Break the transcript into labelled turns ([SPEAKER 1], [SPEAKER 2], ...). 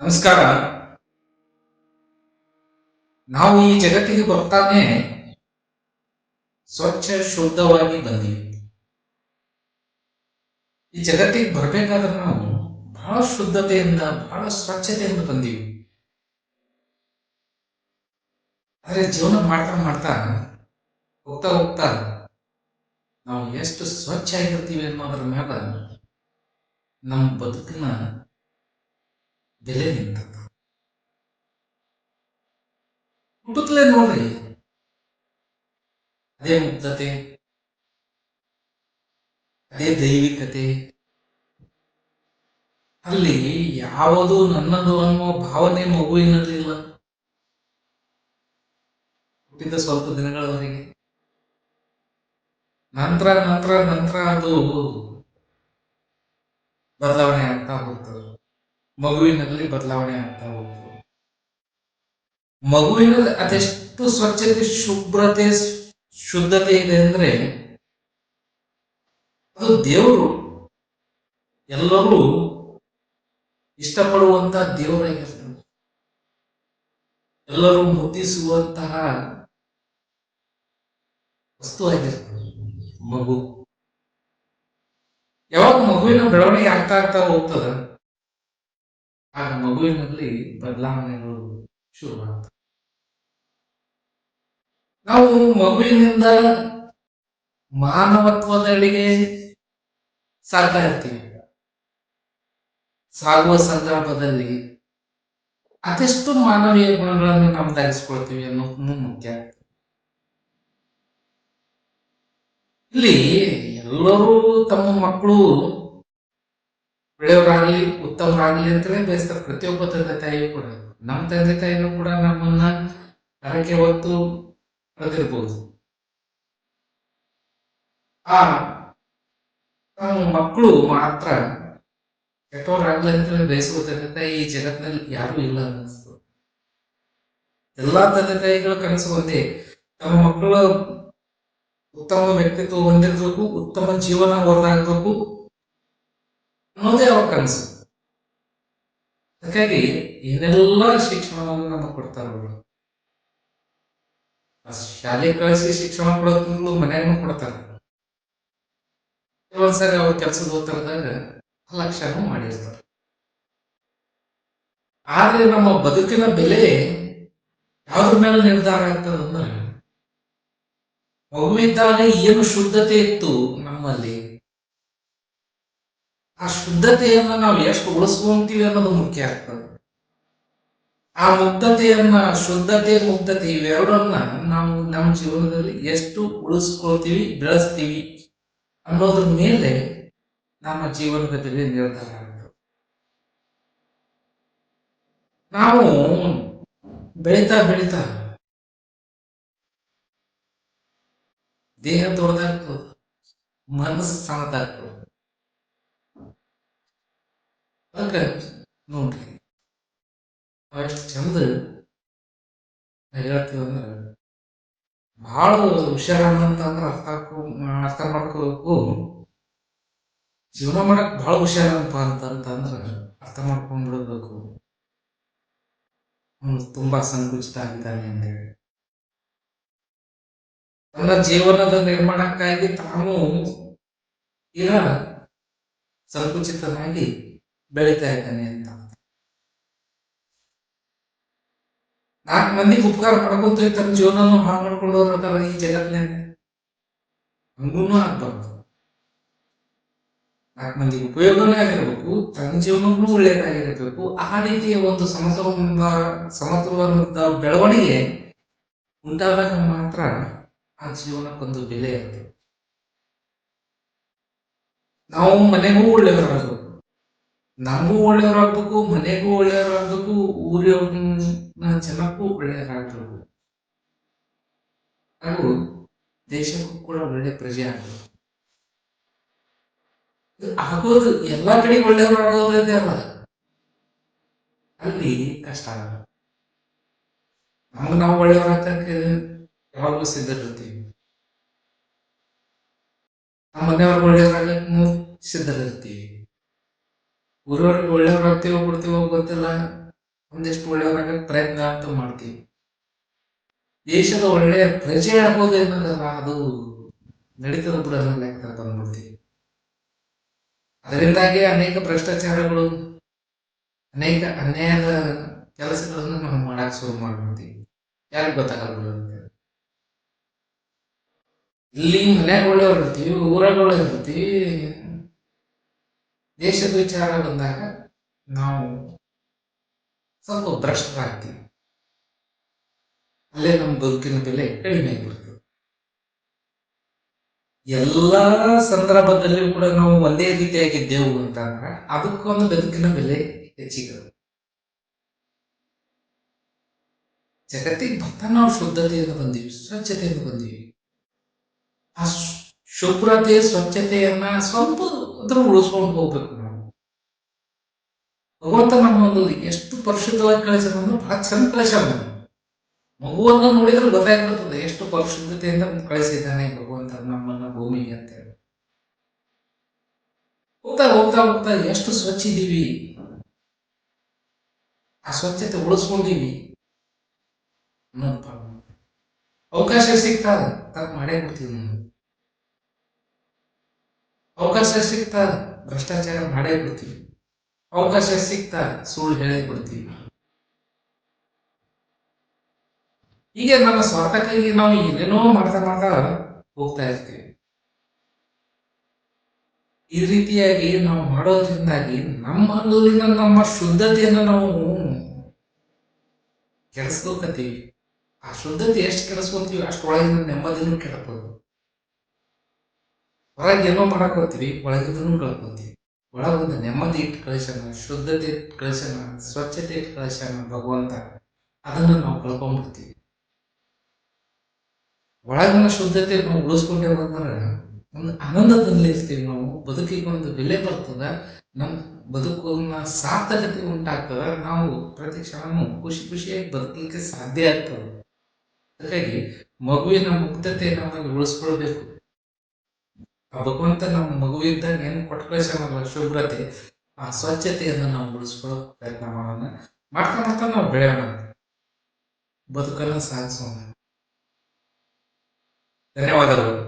[SPEAKER 1] ನಮಸ್ಕಾರ. ನಾವು ಈ ಜಗತ್ತಿಗೆ ಬರ್ತಾನೆ ಸ್ವಚ್ಛ, ಶುದ್ಧವಾಗಿ ಬಂದೀವಿ. ಈ ಜಗತ್ತಿಗೆ ಬರ್ಬೇಕಾದ್ರೆ ನಾವು ಬಹಳ ಶುದ್ಧತೆಯಿಂದ, ಬಹಳ ಸ್ವಚ್ಛತೆಯಿಂದ ಬಂದೀವಿ. ಆದ್ರೆ ಜೀವನ ಮಾಡ್ತಾ ಮಾಡ್ತಾ ಹೋಗ್ತಾ ಹೋಗ್ತಾ ನಾವು ಎಷ್ಟು ಸ್ವಚ್ಛ ಆಗಿರ್ತೀವಿ ಅನ್ನೋದ್ರ ಮ್ಯಾಲ ನಮ್ಮ ಬದುಕಿನ ಬೆಲೆ ನಿಂತದ್ದು ಕುಟುತ್ತಲೇ ನೋಡ್ರಿ ಅದೇ ಮುಗ್ಧತೆ ಅದೇ ದೈವಿಕತೆ ಅಲ್ಲಿ ಯಾವುದು ನನ್ನದು ಅನ್ನುವ ಭಾವನೆ ಮಗುವಿನಲ್ಲಿಲ್ಲ ಹುಟ್ಟಿದ ಸ್ವಲ್ಪ ದಿನಗಳವರೆಗೆ ನಂತರ ನಂತರ ನಂತರ ಅದು ಬದಲಾವಣೆ ಆಗ್ತಾ ಹೋಗ್ತದೆ. ಮಗುವಿನಲ್ಲಿ ಬದಲಾವಣೆ ಆಗ್ತಾ ಹೋಗ್ತದೆ ಮಗುವಿನಲ್ಲಿ ಅದೆಷ್ಟು ಸ್ವಚ್ಛತೆ, ಶುಭ್ರತೆ, ಶುದ್ಧತೆ ಇದೆ ಅಂದ್ರೆ ಅದು ದೇವರು ಎಲ್ಲರೂ ಇಷ್ಟಪಡುವಂತ ದೇವರಾಗಿರ್ತದೆ ಎಲ್ಲರೂ ಮುದ್ದಿಸುವಂತಹ ವಸ್ತು ಆಗಿರ್ತದೆ ಮಗು ಯಾವಾಗ ಮಗುವಿನ ಬೆಳವಣಿಗೆ ಆಗ್ತಾ ಆಗ್ತಾ ಹೋಗ್ತದ? ಆಗ ಮಗುವಿನಲ್ಲಿ ಬದಲಾವಣೆಗಳು ಶುರುವಾಗ್ತವೆ. ನಾವು ಮಗುವಿನಿಂದ ಮಾನವತ್ವದೆಡೆಗೆ ಸಾಗ್ತಾ ಇರ್ತೀವಿ. ಸಾಗುವ ಸಂದರ್ಭದಲ್ಲಿ ಅದೆಷ್ಟು ಮಾನವೀಯ ಗುಣಗಳನ್ನು ನಾವು ಧರಿಸ್ಕೊಳ್ತೀವಿ ಅನ್ನೋದು ಮುಖ್ಯ. ಇಲ್ಲಿ ಎಲ್ಲರೂ ತಮ್ಮ ಮಕ್ಕಳು ಒಳ್ಳೆಯವರಾಗ್ಲಿ, ಉತ್ತಮರಾಗ್ಲಿ ಅಂತಲೇ ಬಯಸ್ತಾರೆ. ಪ್ರತಿಯೊಬ್ಬ ತಂದೆ ತಾಯಿಯೂ ಕೂಡ. ನಮ್ಮ ತಂದೆ ತಾಯಿನೂ ಕೂಡ ನಮ್ಮನ್ನ ಹರಕೆ ಹೊತ್ತು ಕಳೆದಿರ್ಬೋದು. ಆ ಮಕ್ಕಳು ಮಾತ್ರ ಕೆಟ್ಟವರಾಗ್ಲಿ ಅಂತಲೇ ಬಯಸುವ ತಂದೆ ತಾಯಿ ಈ ಜಗತ್ತಿನಲ್ಲಿ ಯಾರು ಇಲ್ಲ ಅನ್ನಿಸ್ತು. ಎಲ್ಲಾ ತಂದೆ ತಾಯಿಗಳ ಕನಸು ಒಂದೇ. ತಮ್ಮ ಮಕ್ಕಳು ಉತ್ತಮ ವ್ಯಕ್ತಿತ್ವ ಹೊಂದಿರಬೇಕು, ಉತ್ತಮ ಜೀವನ ಹೊರದಾಗಬೇಕು ಅನ್ನೋದೇ ಅವ್ರ ಕನಸು ಹಾಗಾಗಿ ಏನೆಲ್ಲ ಶಿಕ್ಷಣವನ್ನು ನಮಗೆ ಕೊಡ್ತಾರ ಅವರು? ಶಾಲೆ ಕಳಿಸಿ ಶಿಕ್ಷಣ ಕೊಡೋದು ಮನೆಯನ್ನು ಕೊಡ್ತಾರ. ಕೆಲವೊಂದ್ಸರಿ ಅವ್ರ ಕೆಲಸದ ಹೋಗ್ತಾರದಾಗ ಲಕ್ಷನೂ ಮಾಡಿರ್ತಾರೆ. ಆದ್ರೆ ನಮ್ಮ ಬದುಕಿನ ಬೆಲೆ ಯಾವ್ದ್ರ ಮೇಲೆ ನಿರ್ಧಾರ ಆಗ್ತದಂದ್ರೆ ಮಗುವಿದ್ದಾಗ ಏನು ಶುದ್ಧತೆ ಇತ್ತು ನಮ್ಮಲ್ಲಿ ಆ ಶುದ್ಧತೆಯನ್ನ ನಾವು ಎಷ್ಟು ಉಳಿಸ್ಕೊಂತೀವಿ ಅನ್ನೋದು ಮುಖ್ಯ ಆಗ್ತದೆ. ಆ ಮುಗ್ಧತೆಯನ್ನ ಶುದ್ಧತೆ ಮುಗ್ಧತೆ ಇವೆರಡನ್ನ ನಾವು ನಮ್ಮ ಜೀವನದಲ್ಲಿ ಎಷ್ಟು ಉಳಿಸ್ಕೊಳ್ತೀವಿ ಬೆಳೆಸ್ತೀವಿ ಅನ್ನೋದ್ರ ಮೇಲೆ ನಮ್ಮ ಜೀವನದ ಬೆಲೆ ನಿರ್ಧಾರ ಆಗ್ತದೆ. ನಾವು ಬೆಳೀತಾ ಬೆಳೀತಾ ದೇಹ ದೊಡ್ಡದಾಗ್ತದೆ ಮನಸ್ಸು ಸಣ್ಣದಾಗ್ತದೆ. ನೋಡ್ರಿ. ಅಷ್ಟು ಚಂದ ಹೇಳ್ತೀವಂದ್ರೆ ಭಾಳ ಹುಷಾರಂತಂದ್ರೆ ಅರ್ಥ ಅರ್ಥ ಮಾಡ್ಕೋಬೇಕು. ಜೀವನ ಮಾಡಕ್ ಭಾಳ ಹುಷಾರಪ್ಪ ಅಂತಂತಂದ್ರೆ ಅರ್ಥ ಮಾಡ್ಕೊಂಡ್ಬಿಡ್ಬೇಕು ಅವನು ತುಂಬಾ ಸಂಕುಚಿತ ಆಗಿದ್ದಾನೆ ಅಂತೇಳಿ ತನ್ನ ಜೀವನದ ನಿರ್ಮಾಣಕ್ಕಾಗಿ ತಾನು ಈಗ ಸಂಕುಚಿತನಾಗಿ ಬೆಳೀತಾ ಇದ್ದಾನೆ ಅಂತ. ನಾಲ್ಕು ಮಂದಿಗೆ ಉಪಕಾರ ಮಾಡ್ಕೊಂತ ತನ್ನ ಜೀವನನು ಹಾಳು ಮಾಡ್ಕೊಂಡು ಹೋಗ್ತಾರ ಈ ಜಗತ್ತಿನ ಹಂಗೂ ಆಗ್ಬಾರ್ದು. ನಾಲ್ಕು ಮಂದಿಗೆ ಉಪಯೋಗನೇ ಆಗಿರ್ಬೇಕು, ತನ್ನ ಜೀವನಕ್ಕೂ ಒಳ್ಳೆಯದಾಗಿರಬೇಕು. ಆ ರೀತಿಯ ಒಂದು ಸಮತೋಲನದ ಸಮತೋಲನದ ಬೆಳವಣಿಗೆ ಉಂಟಾದಾಗ ಮಾತ್ರ ಆ ಜೀವನಕ್ಕೊಂದು ಬೆಲೆ ಇರುತ್ತೆ. ನಾವು ಮನೆಗೂ ಒಳ್ಳೆಯವರಾಗಬೇಕು. ನಮಗೂ ಒಳ್ಳೆಯವರಾಗಬೇಕು ಮನೆಗೂ ಒಳ್ಳೆಯವರಾಗಬೇಕು ಊರಿನ ಜನಕ್ಕೂ ಒಳ್ಳೆಯವರಾಗಬೇಕು ಹಾಗೂ ದೇಶಕ್ಕೂ ಕೂಡ ಒಳ್ಳೆ ಪ್ರಜೆ ಆಗಬೇಕು. ಆಗೋದು ಎಲ್ಲಾ ಕಡೆ ಒಳ್ಳೆಯವರಾಗೋದೇ ಅಲ್ಲ. ಅಲ್ಲಿ ಕಷ್ಟ ಆಗಲ್ಲ. ನಮಗೆ ನಾವು ಒಳ್ಳೆಯವರಾಗಕ್ಕೆ ಯಾವಾಗಲೂ ಸಿದ್ಧರಿರ್ತೀವಿ. ನಮ್ಮ ಮನೆಯವ್ರಿಗೆ ಒಳ್ಳೆಯವರಾಗಕ್ಕೆ ಸಿದ್ಧರಿರ್ತೀವಿ. ಊರವ್ರಿಗೆ ಒಳ್ಳೆಯವ್ರಾಗ್ತೀವೋ ಬಿಡ್ತೀವೋ ಗೊತ್ತಿಲ್ಲ. ಒಂದಿಷ್ಟು ಒಳ್ಳೆಯವರಾಗಕ್ಕೆ ಪ್ರಯತ್ನ ಅಂತೂ ಮಾಡ್ತೀವಿ. ದೇಶದ ಒಳ್ಳೆಯ ಪ್ರಜೆ ಏನದಲ್ಲ ಅದು ನಡೀತದ ಬಿಡ ಅನ್ನೋ ಲೆಕ್ಕ ಬಂದ್ಬಿಡ್ತೀವಿ. ಅದರಿಂದಾಗಿ ಅನೇಕ ಭ್ರಷ್ಟಾಚಾರಗಳು, ಅನೇಕ ಅನ್ಯಾಯದ ಕೆಲಸಗಳನ್ನು ನಾವು ಮಾಡಕ್ ಶುರು ಮಾಡ್ಬಿಡ್ತೀವಿ. ಯಾರಿಗೆ ಗೊತ್ತಾಗಲ್ಲ. ಇಲ್ಲಿ ಮನ್ಯಾಗ ಒಳ್ಳೆಯವ್ರು ಇರ್ತೀವಿ, ಊರಾಗ ಇರ್ತೀವಿ. ದೇಶದ ವಿಚಾರ ಬಂದಾಗ ನಾವು ಸ್ವಲ್ಪ ಭ್ರಷ್ಟರಾಗ್ತೀವಿ. ಅಲ್ಲೇ ನಮ್ಮ ಬದುಕಿನ ಬೆಲೆ ಕಡಿಮೆ ಆಗಿಬಿಡ್ತದೆ ಎಲ್ಲ ಸಂದರ್ಭದಲ್ಲಿ ಕೂಡ ನಾವು ಒಂದೇ ರೀತಿಯಾಗಿದ್ದೆವು ಅಂತಂದ್ರೆ ಅದಕ್ಕೊಂದು ಬದುಕಿನ ಬೆಲೆ ಹೆಚ್ಚಿಗೆ ಜಗತ್ತಿಗೆ ಬರ್ತಾ ನಾವು ಶುದ್ಧತೆಯನ್ನು ಬಂದೀವಿ ಸ್ವಚ್ಛತೆಯನ್ನು ಬಂದೀವಿ. ಆ ಶುಭ್ರತೆ, ಸ್ವಚ್ಛತೆಯನ್ನ ಸ್ವಲ್ಪ ಅದ್ರ ಉಳಿಸ್ಕೊಂಡು ಹೋಗ್ಬೇಕು ನಾವು. ಭಗವಂತ ನಮ್ಮನ್ನು ಎಷ್ಟು ಪರಿಶುದ್ಧವಾಗಿ ಕಳಿಸಿದ್ರೆ ಬಹಳ ಚಂದ ಕಳಿಸ್ಯಾನ ಮಗುವನ್ನು ನೋಡಿದ್ರೆ ಗೊತ್ತಾಗ್ಬಿಡ್ತದೆ ಎಷ್ಟು ಪರಿಶುದ್ಧತೆಯಿಂದ ಕಳಿಸಿದ್ದಾನೆ ಭಗವಂತ ನಮ್ಮನ್ನ ಭೂಮಿಗೆ ಅಂತ ಹೇಳಿ. ಹೋಗ್ತಾ ಹೋಗ್ತಾ ಹೋಗ್ತಾ ಎಷ್ಟು ಸ್ವಚ್ಛ ಇದೀವಿ. ಆ ಸ್ವಚ್ಛತೆ ಉಳಿಸ್ಕೊಂಡಿವಿ. ಅವಕಾಶ ಸಿಗ್ತಾ ತಪ್ಪು ಮಾಡೇ ಬಿಡ್ತೀವಿ ನಾವು. ಅವಕಾಶ ಸಿಗ್ತಾ ಭ್ರಷ್ಟಾಚಾರ ಮಾಡೇ ಬಿಡ್ತೀವಿ. ಅವಕಾಶ ಸಿಗ್ತಾ ಸುಳ್ಳು ಹೇಳೇ ಬಿಡ್ತೀವಿ. ಹೀಗೆ ನಮ್ಮ ಸ್ವಾರ್ಥಕ್ಕಾಗಿ ನಾವು ಏನೇನೋ ಮಾಡ್ತಾ ಮಾಡ್ತಾ ಹೋಗ್ತಾ ಇರ್ತೀವಿ. ಈ ರೀತಿಯಾಗಿ ನಾವು ಮಾಡೋದ್ರಿಂದಾಗಿ ನಮ್ಮಲ್ಲಿನ ನಮ್ಮ ಶುದ್ಧತೆಯನ್ನು ನಾವು ಕೆಡಿಸ್ಕೋಕತ್ತೀವಿ ಆ ಶುದ್ಧತೆ ಎಷ್ಟು ಕೆಡಿಸ್ಕೊಂತೀವಿ ಅಷ್ಟೊಳಗಿನ ನೆಮ್ಮದಿನೂ ಕೆಡಬೋದು. ಹೊರಗೆ ಏನೋ ಮಾಡಕ್ಕೆ ಹೋಗ್ತೀವಿ ಕಳ್ಕೊತೀವಿ ಒಳಗೆ ಒಳಗೊಂದು ನೆಮ್ಮದಿ ಇಟ್ಟು ಕಳಿಸೋಣ, ಶುದ್ಧತೆ ಇಟ್ಟು ಕಳಿಸೋಣ, ಸ್ವಚ್ಛತೆ ಇಟ್ಟು ಕಳಿಸೋಣ ಭಗವಂತ. ಅದನ್ನು ನಾವು ಕಳ್ಕೊಂಡ್ಬಿಡ್ತೀವಿ. ಒಳಗಿನ ಶುದ್ಧತೆ ನಾವು ಉಳಿಸ್ಕೊಂಡೇ ಅಂದ್ರೆ ಒಂದು ಆನಂದದಲ್ಲಿ ಇರ್ತೀವಿ ನಾವು. ಬದುಕಿಗೆ ಒಂದು ಬೆಲೆ ಬರ್ತದ. ನಮ್ಮ ಬದುಕನ್ನ ಸಾರ್ಥಕತೆ ಉಂಟಾಗ್ತದ. ನಾವು ಪ್ರತಿ ಕ್ಷಣನೂ ಖುಷಿ ಖುಷಿಯಾಗಿ ಬದುಕಲಿಕ್ಕೆ ಸಾಧ್ಯ ಆಗ್ತದೆ. ಹಾಗಾಗಿ ಮಗುವಿನ ಮುಕ್ತತೆಯನ್ನು ನಾವು ಉಳಿಸ್ಕೊಳ್ಬೇಕು. ಆ ಭಗವಂತ ನಮ್ಮ ಮಗುವಿದ್ದಾಗ ಏನು ಕೊಟ್ಟು ಕಳಿಸ್ಯಾನಲ್ಲ ಶುಭ್ರತೆ. ಆ ಸ್ವಚ್ಛತೆಯನ್ನು ನಾವು ಉಳಿಸ್ಕೊಳ್ಳೋ ಪ್ರಯತ್ನ ಮಾಡೋಣ. ಮಾಡ್ತಾ ಮಾಡ್ತಾ ನಾವು ಬೆಳೆಯೋಣ. ಬದುಕನ್ನು ಸಾಗಿಸೋಣ. ಧನ್ಯವಾದಗಳು.